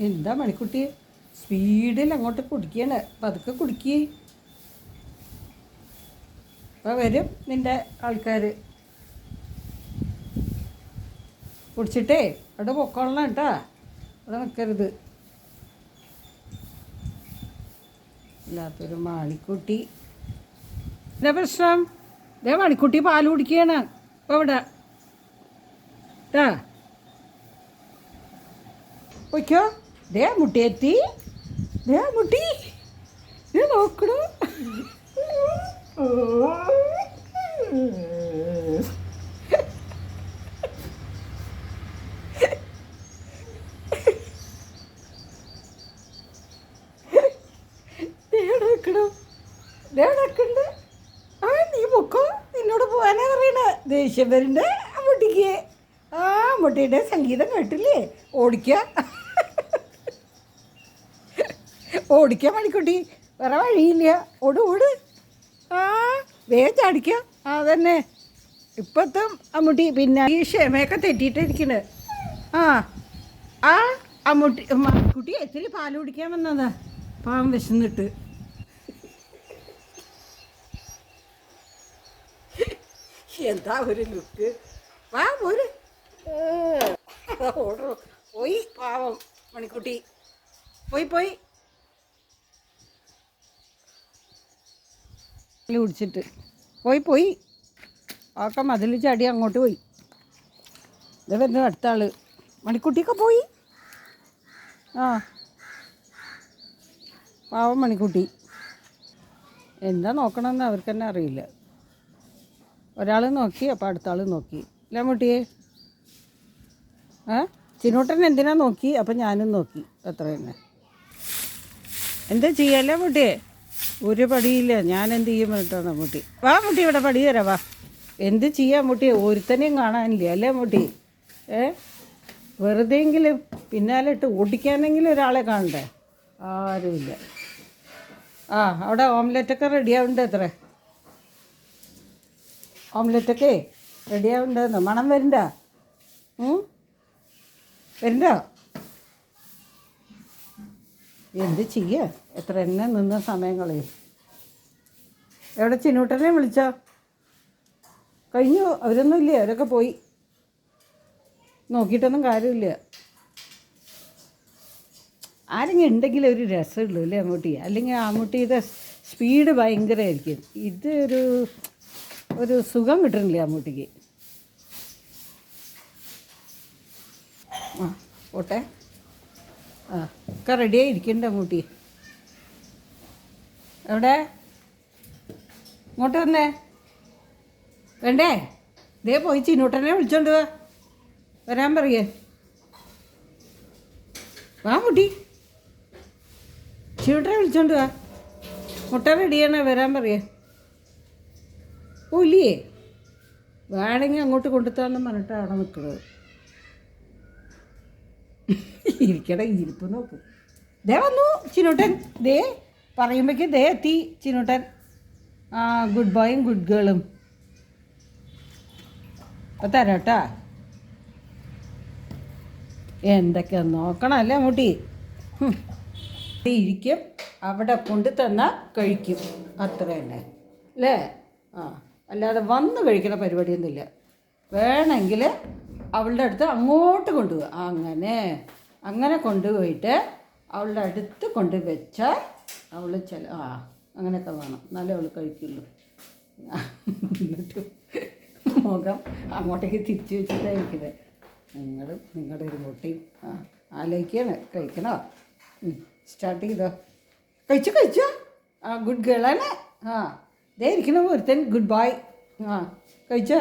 എന്താ മണിക്കുട്ടി? സ്പീഡിൽ അങ്ങോട്ട് കുടിക്കണ പതുക്കെ കുടിക്കി. അപ്പോൾ വരും നിന്റെ ആൾക്കാർ കുടിച്ചിട്ടേ അവിടെ പൊക്കോളണം കേട്ടാ. അവിടെ നിൽക്കരുത് ഇല്ലാത്തൊരു മാണിക്കുട്ടി. എന്താ പ്രശ്നം? ദേ മണിക്കുട്ടി പാൽ കുടിക്കുകയാണ്. ഇപ്പോൾ ഇവിടെ. കേട്ടാ ഒയ്ക്കോ ദേ മുട്ടിയെത്തി ദേ മുട്ടി. ദേ നോക്കണു ദേ നോക്കണു ദേ ആ നീ നിന്നോട് മുട്ടിക്ക്. ആ മുട്ടിയുടെ സംഗീതം കേട്ടില്ലേ? ഓടിക്ക. ഓടിക്ക മണിക്കുട്ടി. വേറെ വഴിയില്ല. ഓട് ഓട്. ആ വേഗം ചാടിക്ക ആ തന്നെ ഇപ്പത്തും അമ്മുട്ടി പിന്നെ ഈ ക്ഷമയൊക്കെ തെറ്റിയിട്ടിരിക്കണ്. ആ ആ അമ്മുട്ടി മണിക്കുട്ടി എത്തിരി പാൽ കുടിക്കാൻ വന്നതാ. പാവം വിശന്നിട്ട്. എന്താ ഒരു ലുക്ക്? വാ ഒരു ഓർഡർ പോയി പാവം മണിക്കുട്ടി. പോയി പോയി. കുടിച്ചിട്ട്. പോയി പോയി. ഒക്കെ മതിൽ ചടി അങ്ങോട്ട് പോയി. ഇത് വരുന്നു അടുത്ത ആൾ മണിക്കുട്ടിയൊക്കെ പോയി? ആ. പാവം മണിക്കുട്ടി. എന്താ നോക്കണമെന്ന് അവർക്ക് തന്നെ അറിയില്ല. ഒരാൾ നോക്കി അപ്പോൾ അടുത്ത ആൾ നോക്കി. അല്ലേ മുട്ടിയെ? ഏ? ചിനോട്ടൻ എന്തിനാ നോക്കി? അപ്പം ഞാനും നോക്കി. അത്ര തന്നെ എന്താ ചെയ്യല്ലേ മുട്ടിയെ? ഒരു പടിയില്ല. ഞാൻ എന്ത് ചെയ്യും പറഞ്ഞിട്ടാണ് മുട്ടി. വാ മുട്ടി ഇവിടെ പടി തരാം വാ. എന്ത് ചെയ്യാൻ മുട്ടി? ഒരുത്തനെയും കാണാനില്ല അല്ലേ മുട്ടി? ഏ? വെറുതെയെങ്കിലും പിന്നാലെ ഇട്ട് ഓടിക്കാനെങ്കിലും ഒരാളെ കാണണ്ടേ? ആരുമില്ല. ആ അവിടെ ഓംലെറ്റൊക്കെ റെഡിയാവുന്നുണ്ട് എത്ര? ഓംലെറ്റൊക്കെ റെഡിയാവുന്നുണ്ടെന്ന് മണം വരണ്ടോ? വരണ്ട? എന്ത് ചെയ്യ? എത്ര എന്നെ നിന്ന സമയം കളയും എവിടെ ചിന്നൂട്ടനെ വിളിച്ചോ? കഴിഞ്ഞു അവരൊന്നും ഇല്ല? അവരൊക്കെ പോയി. നോക്കിയിട്ടൊന്നും കാര്യമില്ല. ആരെങ്കിലും ഉണ്ടെങ്കിൽ ഒരു രസമുള്ളൂ അല്ലേ അമ്മൂട്ടി അല്ലെങ്കിൽ അമ്മൂട്ടിയുടെ സ്പീഡ് ഭയങ്കരമായിരിക്കും. ഇത് ഒരു ഒരു സുഖം കിട്ടണില്ല അമ്മൂട്ടിക്ക് ആ ഓട്ടെ ആ. ഒക്കെ റെഡിയായി ഇരിക്കണ്ട അമ്മൂട്ടി എവിടെ? ഇങ്ങോട്ട് വന്നേ. വേണ്ടേ? ഇതേ പോയി ചിന്നൂട്ടനെ വിളിച്ചോണ്ട് വാ. വരാൻ പറയേ. വാ മുട്ടി. ചിന്നൂട്ടനെ വിളിച്ചോണ്ട് വാ. മുട്ട റെഡിയാണ് വരാൻ പറയേ. ഓ ഇല്ലേ? വേണമെങ്കിൽ അങ്ങോട്ട് കൊണ്ടുത്താന്ന് പറഞ്ഞിട്ടാണ് നിൽക്കുന്നത് ഇരിക്കട ഇരിപ്പ് നോക്ക്. ദേ വന്നു ചിനുട്ടൻ. ദേ പറയുമ്പോഴേക്കും ദേ എത്തി ചിനുട്ടൻ. ആ ഗുഡ് ബോയും ഗുഡ് ഗേളും അപ്പം തരാം കേട്ടാ എന്തൊക്കെ നോക്കണം അല്ലേ മുട്ടി ഇരിക്കും. അവിടെ കൊണ്ട് തന്നാൽ കഴിക്കും. അത്ര തന്നെ അല്ലേ? ആ അല്ലാതെ വന്ന് കഴിക്കുന്ന പരിപാടിയൊന്നുമില്ല. വേണമെങ്കിൽ അവളുടെ അടുത്ത് അങ്ങോട്ട് കൊണ്ടുപോവുക. അങ്ങനെ അങ്ങനെ കൊണ്ടുപോയിട്ട് അവളുടെ അടുത്ത് കൊണ്ട് വെച്ചാൽ അവൾ ചില ആ അങ്ങനെയൊക്കെ വേണം. എന്നാലേ അവൾ കഴിക്കുള്ളൂ. എന്നിട്ട് മുഖം അങ്ങോട്ടേക്ക് തിരിച്ചു വെച്ചിട്ടായിരിക്കുന്നത് നിങ്ങൾ നിങ്ങളുടെ ഒരു മുട്ടയും ആ ആലോചിക്കാണ്. കഴിക്കണോ? സ്റ്റാർട്ട് ചെയ്തോ? കഴിച്ചു കഴിച്ചോ? ആ ഗുഡ് ഗേളാണ് ആ ദേ ഇരിക്കണ ഒരുത്തൻ. ഗുഡ് ബൈ ആ കഴിച്ചോ?